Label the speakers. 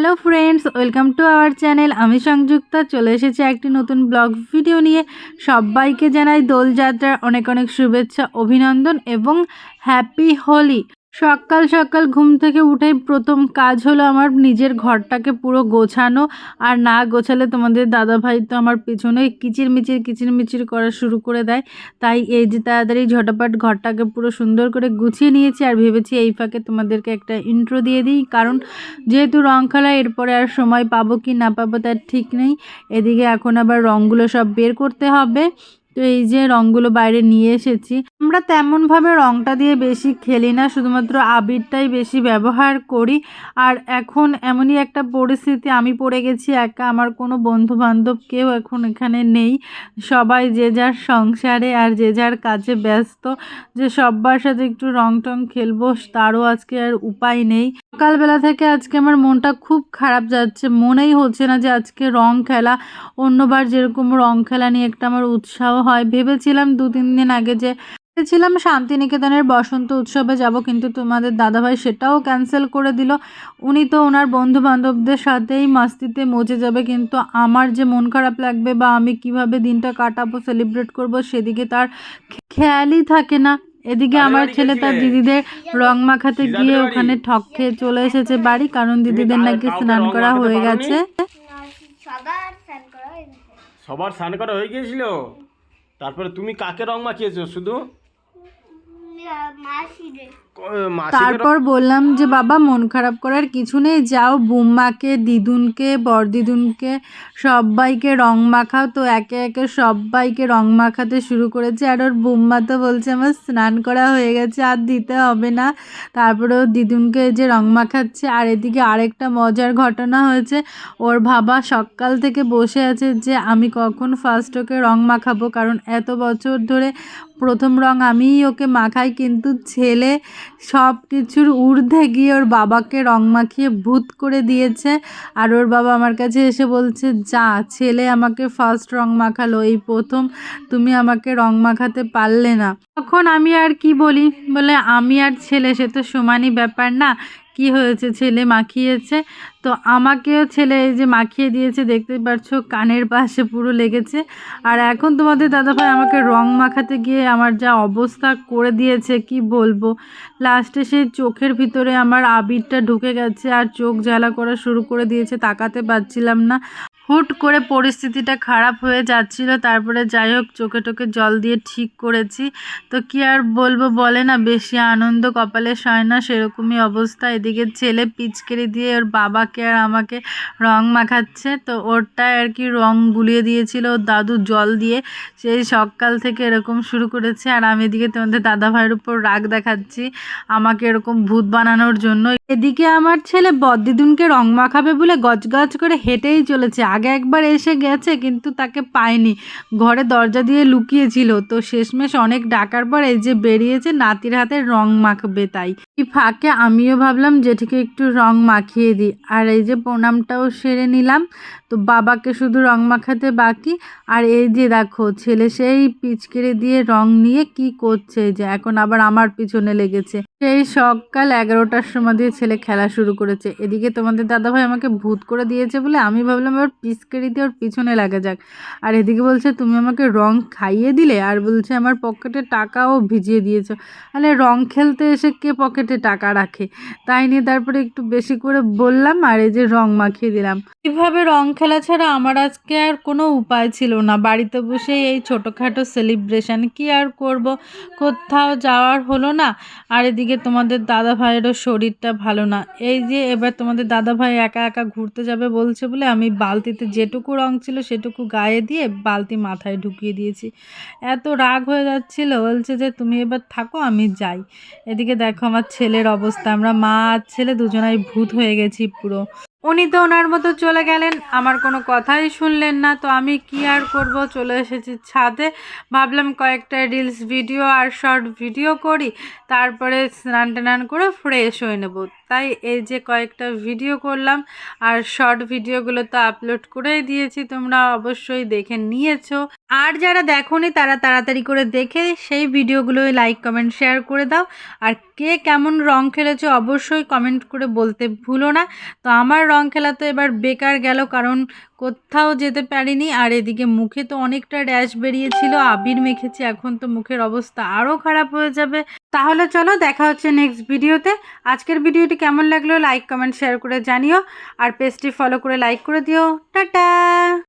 Speaker 1: Hello friends, welcome to our channel. আমি সংযুক্তা, চলে এসেছি একটি নতুন ব্লগ ভিডিও নিয়ে। সবাইকে জানাই দোলযাত্রার অনেক অনেক শুভেচ্ছা, অভিনন্দন এবং হ্যাপি হোলি। সকাল সকাল ঘুম থেকে উঠেই প্রথম কাজ হলো আমার নিজের ঘরটাকে পুরো গোছানো। আর না গোছালে তোমাদের দাদাভাই তো আমার পিছনে কিচিরমিচির কিচিরমিচির করা শুরু করে দেয়। তাই এই যে তাড়াতাড়ি ঝটাপাট ঘরটাকে পুরো সুন্দর করে গুছিয়ে নিয়েছি আর ভেবেছি এই ফাঁকে তোমাদেরকে একটা ইন্ট্রো দিয়ে দিই। কারণ যেহেতু রং খেলা, এরপরে আর সময় পাবো কি না পাবো তার ঠিক নেই। এদিকে এখন আবার রঙগুলো সব বের করতে হবে। তো এই যে রঙগুলো বাইরে নিয়ে এসেছি। আমরা তেমনভাবে রঙটা দিয়ে বেশি খেলি না, শুধুমাত্র আবিরটাই বেশি ব্যবহার করি। আর এখন এমনই একটা পরিস্থিতি, আমি পড়ে গেছি, একা আমার কোনো বন্ধু বান্ধব কেউ এখন এখানে নেই। সবাই যে যার সংসারে আর যে যার কাজে ব্যস্ত, যে সব্বার সাথে একটু রং টং খেলব, তারও আজকে আর উপায় নেই। সকালবেলা থেকে আজকে আমার মনটা খুব খারাপ যাচ্ছে, মনেই হচ্ছে না যে আজকে রং খেলা। অন্যবার যেরকম রং খেলা নিয়ে একটা আমার উৎসাহ হয়। ভেবেছিলাম দু তিন দিন আগে যে ভেবেছিলাম শান্তিনিকেতনের বসন্ত উৎসবে যাব কিন্তু তোমাদের দাদাভাই সেটাও ক্যান্সেল করে দিল। উনি তো ওনার বন্ধু বান্ধবদের সাথেই মাস্তিতে মজে যাবে কিন্তু আমার যে মন খারাপ লাগবে বা আমি কীভাবে দিনটা কাটাবো সেলিব্রেট করব সেদিকে তার খেয়ালই থাকে না। এদিকে আমার ছেলে তার দিদিদের রং মাখাতে গিয়ে ওখানে ঠক খেয়ে চলে এসেছে বাড়ি কারণ দিদিদের নাকি স্নান করা হয়ে গেছে।
Speaker 2: সবার স্নান করা হয়ে গেছে।
Speaker 3: সবার স্নান করা হয়ে গিয়েছিল? তারপরে তুমি কাকে রং মাখিয়েছো? শুধু
Speaker 2: উম, মাসি রে
Speaker 3: ক- মাসিকে রং-
Speaker 1: তারপর বললাম যে বাবা মন খারাপ করার কিছু নেই যাও বুম্মাকে দিদুনকে বরদিদুনকে সবাইকে রং মাখাও। তো একে একে সবাইকে রং মাখাতে শুরু করেছে আর ওর বুম্মা তো বলছে আমার স্নান করা হয়ে গেছে আর দিতে হবে না। তারপরে ও দিদুনকে যে রং মাখাচ্ছে আর এদিকে আরেকটা মজার ঘটনা হয়েছে ওর বাবা সকাল থেকে বসে আছে যে আমি কখন ফার্স্ট ওকে রং মাখাবো? কারণ এত বছর ধরে প্রথম রং আমিই ওকে মাখাই, কিন্তু ছেলে সব কিছুর ঊর্ধ্বে গিয়ে ওর বাবাকে রং মাখিয়ে ভূত করে দিয়েছে। আর ওর বাবা আমার কাছে এসে বলছে, যা, ছেলে আমাকে ফার্স্ট রং মাখালো, এই প্রথম তুমি আমাকে রং মাখাতে পারলে না। তখন আমি আর কি বলি? বলে, আমি আর ছেলে, সে তো সমানই ব্যাপার না। কি হয়েছে? ছেলে মাখিয়েছে। তো আমাকেও ছেলে এই যে মাখিয়ে দিয়েছে, দেখতে পাচ্ছ কানের পাশে পুরো লেগেছে। আর এখন তোমাদের দাদাভাই আমাকে রং মাখাতে গিয়ে আমার যা অবস্থা করে দিয়েছে, কি বলব? লাস্টে সেই চোখের ভিতরে আমার আবিরটা ঢুকে গেছে আর চোখ জ্বালা করা শুরু করে দিয়েছে, তাকাতে পারছিলাম না। হুট করে পরিস্থিতিটা খারাপ হয়ে যাচ্ছিল, তারপরে যাই হোক চোখে টোকে জল দিয়ে ঠিক করেছি। তো কি আর বলব বলে না, বেশি আনন্দ কপালে সয় না, সেরকমই অবস্থা। এদিকে ছেলে পিচকেরি দিয়ে ওর বাবাকে আর আমাকে রং মাখাচ্ছে, তো ওরটায় আর কি রং গুলিয়ে দিয়েছিল ওর দাদু জল দিয়ে। সেই সকাল থেকে এরকম শুরু করেছে, আর আমি এদিকে তোমাদের দাদা ভাইয়ের উপর রাগ দেখাচ্ছি, আমাকে এরকম ভূত বানানোর জন্য এদিকে আমার ছেলে বদ্দিদুনকে রং মাখাবে বলে গজগজ করে হেঁটেই চলেছে। আগে একবার এসে গেছে, কিন্তু তাকে পায়নি। ঘরে দরজা দিয়ে লুকিয়েছিল। তো শেষমেশ অনেক ডাকার পর এই যে বেরিয়েছে, নাতির হাতে রং মাখবে তাই। ফাঁকে, আমিও ভাবলাম, জেঠিকে একটু রং মাখিয়ে দিই। আর এই যে প্রণামটাও সেরে নিলাম। তো বাবাকে শুধু রং মাখাতে বাকি। আর এই যে দেখো, ছেলে সেই পিচকেড়ে দিয়ে রং নিয়ে কি করছে যে এখন আবার আমার পিছনে লেগেছে। সেই সকাল এগারোটার সময় দিয়ে ছেলে খেলা শুরু করেছে। এদিকে তোমাদের দাদাভাই আমাকে ভূত করে দিয়েছে বলে আমি ভাবলাম ওর পিচকেড়ি দিয়ে ওর পিছনে লাগা যাক। আর এদিকে বলছে, তুমি আমাকে রং খাইয়ে দিলে? আর বলছে, আমার পকেটে টাকাও ভিজিয়ে দিয়েছ। আরে রং খেলতে এসে কে পকেটে টাকা রাখে? তাই নিয়ে তারপরে একটু বেশি করে বললাম আর এই যে রং মাখিয়ে দিলাম। কীভাবে রং খেলা ছাড়া আমার আজকে আর কোনো উপায় ছিল না। বাড়িতে বসেই এই ছোটোখাটো সেলিব্রেশন কি আর করব? কোথাও যাওয়ার হলো না। আর এদিকে তোমাদের দাদা ভাইয়েরও শরীরটা ভালো না। এই যে এবার তোমাদের দাদা ভাই একা একা ঘুরতে যাবে বলছে বলে আমি বালতিতে যেটুকু রং ছিল সেটুকু গায়ে দিয়ে বালতি মাথায় ঢুকিয়ে দিয়েছি। এত রাগ হয়ে যাচ্ছিল, বলছে যে তুমি এবার থাকো, আমি যাই। এদিকে দেখো আমার ছেলের অবস্থা। আমরা মা আর ছেলে দুজনাই ভূত হয়ে গেছি পুরো। উনি তো ওনার মতো চলে গেলেন, আমার কোনো কথাই শুনলেন না, তো আমি কি আর করব? চলে এসেছি ছাদে, ভাবলাম কয়েকটা রিলস ভিডিও আর শর্ট ভিডিও করি, তারপরে স্নান টান করে ফ্রেশ হয়ে নেব। তাই এই যে কয়েকটা ভিডিও করলাম আর শর্ট ভিডিওগুলো তো আপলোড করেই দিয়েছি, তোমরা অবশ্যই দেখে নিয়েছ। আর যারা দেখোনি, তারা তাড়াতাড়ি করে দেখে সেই ভিডিওগুলোই লাইক কমেন্ট শেয়ার করে দাও। আর কে কেমন রং খেলেছো অবশ্যই কমেন্ট করে বলতে ভুলো না। তো আমার রং খেলা তো এবার বেকার গেল, কারণ কোথাও যেতে পারিনি। আর এদিকে মুখে তো অনেকটা র্যাশ বেরিয়েছিল, আবির মেখেছি, এখন তো মুখের অবস্থা আরও খারাপ হয়ে যাবে। তাহলে চলো দেখা হচ্ছে নেক্সট ভিডিওতে। আজকের ভিডিওটি কেমন লাগল লাইক কমেন্ট শেয়ার করে জানিও। আর পেজটি ফলো করে লাইক করে দিও। টাটা!